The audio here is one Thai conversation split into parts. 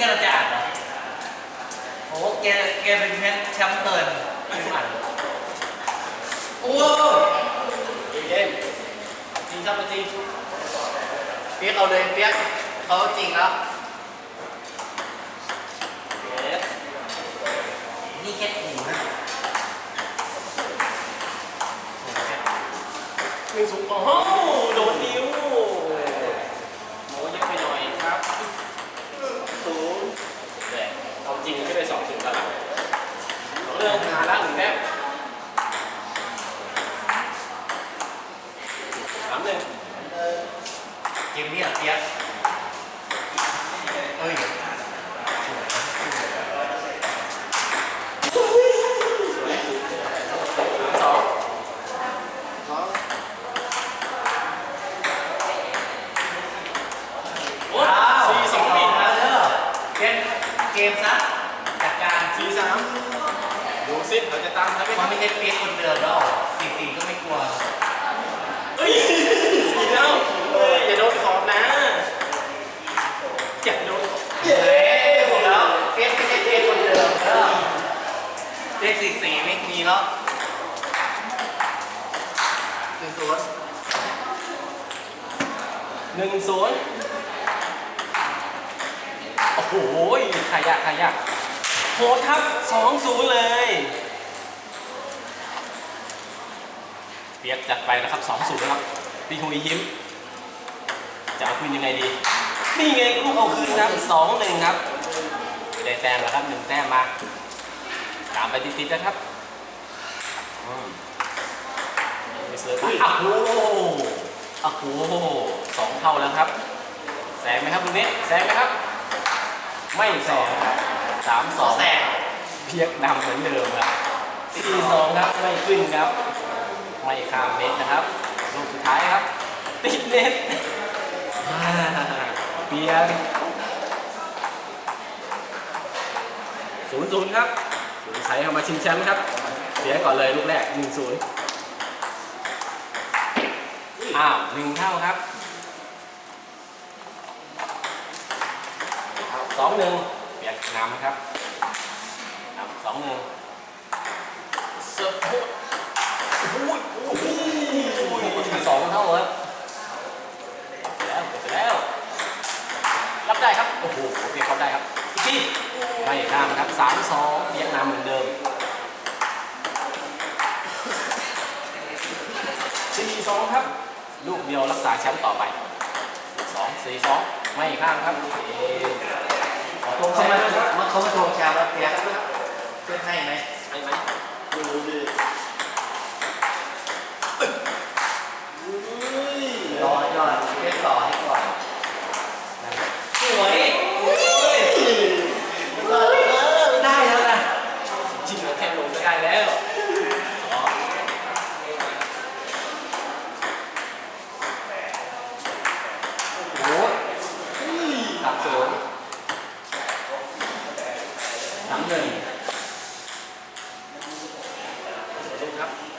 กำลังจะอ่านเหรอโอ้แกแกเป็นแชมป์แชมป์เกินไม่อ่านโอ้เย็นจริงครับจริงเปียกเอาเลยเปียกเขาจริงแล้วนี่แค่ขู่นะหนึ่งสูงโอ้โหโดนนิ้วโมเยอะไปหน่อยครับศูนย์แต่เอาจริงก็ได้สองศูนย์แล้วล่ะส องเรื่องหาละหนึ่งแต้มสามหนึ่งเกมนี้อะเปียกเอ้ย สอง ว้าว สี่สอง ปิดแล้วเด้อเกมเกมซะจัดการ สี่สาม สิเราจะตามทันไมคมัรันบไม่ใช่เปียกคนเดิมแล้วสี่สี่ก็ไม่กลัวเฮ้ยสี่แล้วเฮ้ยอย่าโดนขอบนะอย่าโดนขอบเฮ้ยบอกแล้วเปียกไม่ใช่เปียกคนเดิมเออเปียกสี่สี่ไม่มีแล้วหนึ่งศูนย์หนึ่งศูนย์โอ้โหขยะขยะ โหดครับสองศูนย์เลย เปียกจัดไปนะครับสองศูนย์ครับพี่คุยยิ้ม จะเอาคืนยังไงดี นี่ไงลูกเอาคืนครับสองหนึ่งครับไม่ได้แต้มแล้วครับหนึ่งแต้มมาตามไปติดๆนะครับอืมไม่เสืออ้าวโอ้โหอ้าวโหสองเท่าแล้วครับ แซงไหมครับตรงนี้ แซงไหมครับ ไม่แซงครับ สามสองแสบเพียกนำเหมือนเดิมครับสี่สองครับไม่ขึ้นครับ ไม่ข้ามเน็ตนะครับลูกสุดท้ายครับ ติดเน็ตอ่าเปียกศูนย์ศูนย์ครับศูนย์ใช้เข้ามาชิงแชมป์ครับ เสียก่อนเลยลูกแรกหนึ่งศูนย์อ้าวหนึ่งเท่าครับสองหนึ่ง เปียกนำครับนำสองหนึ่งเสิร์ฟโอ้โหโอ้โหสองเท่าครับเสร็จแล้วเสร็จแล้ว รับได้ครับ โอ้โหเปียกรับได้ครับอีกทีไม่ข้ามครับสามสองเปียกนำเหมือนเดิมสี่สองครับ ลูกเดียวรักษาแชมป์ต่อไปสองสี่สองไม่ข้ามครับเอ๊ะขอ ตรงเขาใช่ไหมมาครับเขามาทวงแชมป์แล้วเปียกเพื่อให้ไหมให้ไหมดูดู Yeah.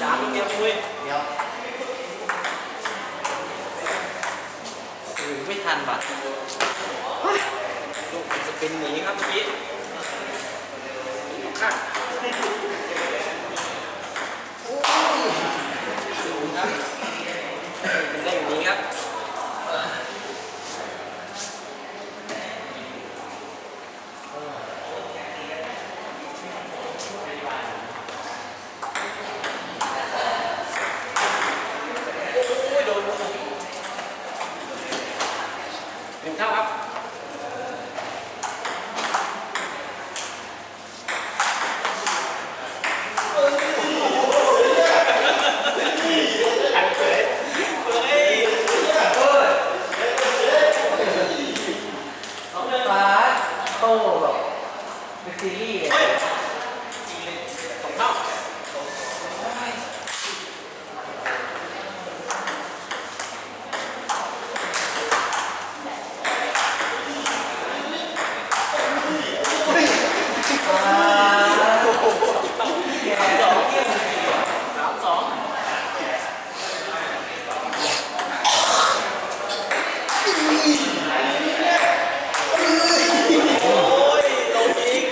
สามลูกเดียวคุยเดี๋ยวโอ้ยไม่ทันว่ะลูกสปินหนีครับเมื่อกี้ข้าง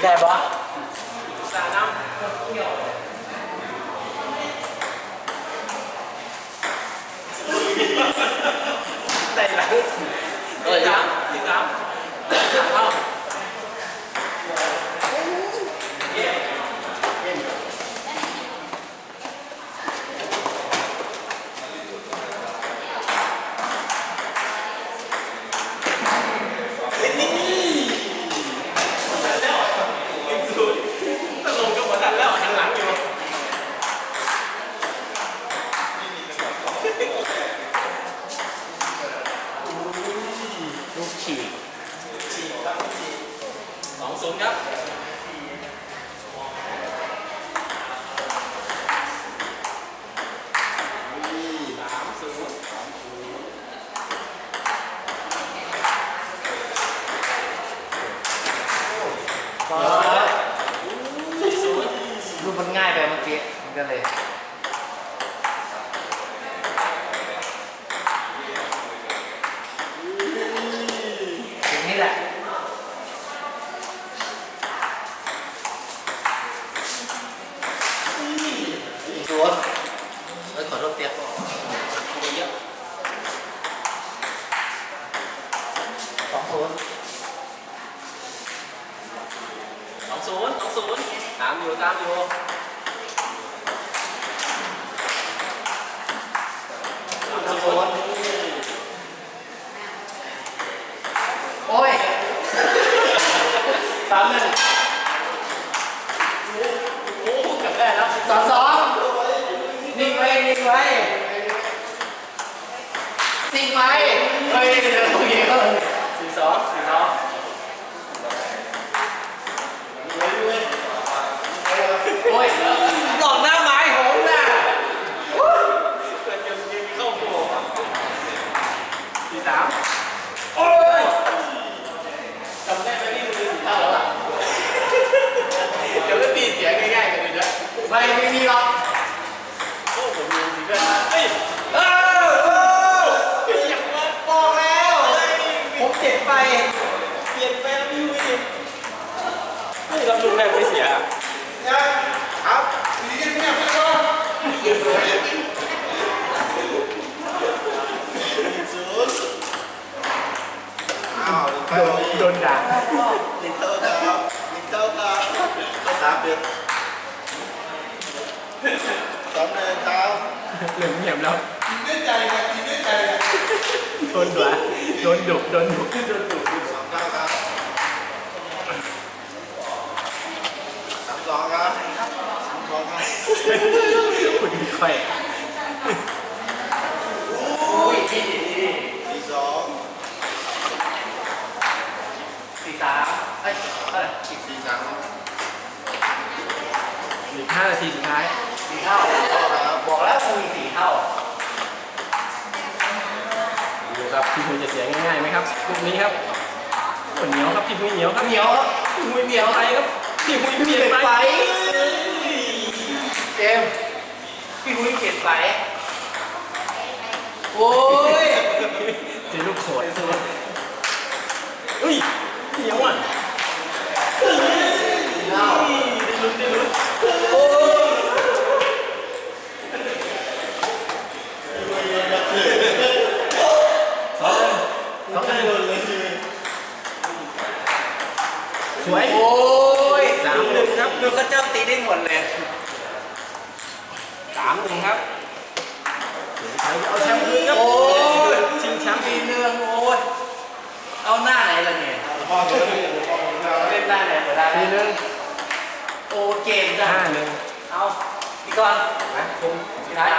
ได้ปะ สองศูนย์ครับสามศูนย์ก็รูปมันง่ายไปเมื่อกี้มันก็เลยามอยู่ตามอยู่ทำโทโอ้ยสามหนึ่งโอ้กลับได้แล้วสามสองนิ่งไว้นิ่งไว้สิ่งไว้เฮ้ย โอ้ยจำได้ไหมนี่มันเป็นสี่เท่าแล้วอะเดี๋ยวก็ตีเสียงง่ายๆกันเลยนะไม่ไม่มีหรอกโอ้ผมมีสี่ด้วยเฮ้ยเออเอออย่างว่าบอกแล้วผมเจ็บไปเปลี่ยนไปแล้วพี่วินเฮ้ยเราลุงแรกไม่เสีย ครับดีกันเนี่ยพี่ก็ศูนย์อ้าวไปเลย โดนด่า ลิตเติ้ลครับลิตเติ้ลครับภาษาเด็กสองเดินครับ เหลืองเงียบแล้ว กินด้วยใจนะกินด้วยใจนะ โดนด่าโดนดุโดนดุโดนดุสองเก้าครับสามสองครับสามสองครับคุณค่อยอุ้ยพี่สี่สองสี่สามเอ้ยเท่าไหร่สี่สามครับอีกห้านาทีสุดท้ายสี่เท่าครับบอกแล้วคงมีสี่เท่าดู ครับพี่หุยจะเสียง่ายๆไหมครับลูกนี้ครับโอ้เหนียวครับพี่หุยเหนียวครับเหนียวครับพี่หุยเหนียวไปครับพี่หุยเปลี่ยนไปไปเจมส์พี่หุ้ยเปลี่ยนไปโอ้ยเจอลูกโขด สวย โอ้ยสามหนึ่งครับดูเขาเจ้าตีได้หมดเลยสามหนึ่งครับเอาแชมป์คืนครับโอ้ยชิงแชมป์มีเรื่องโอ้ยเอาหน้าไหนล่ะเนี่ยพ่อเดินพ่อเดินเล่นหน้าไหนก็ได้ทีหนึ่งโอ้เกมจ้ะห้าหนึ่งเอาพี่ก่อนนะผมพี่ท้าย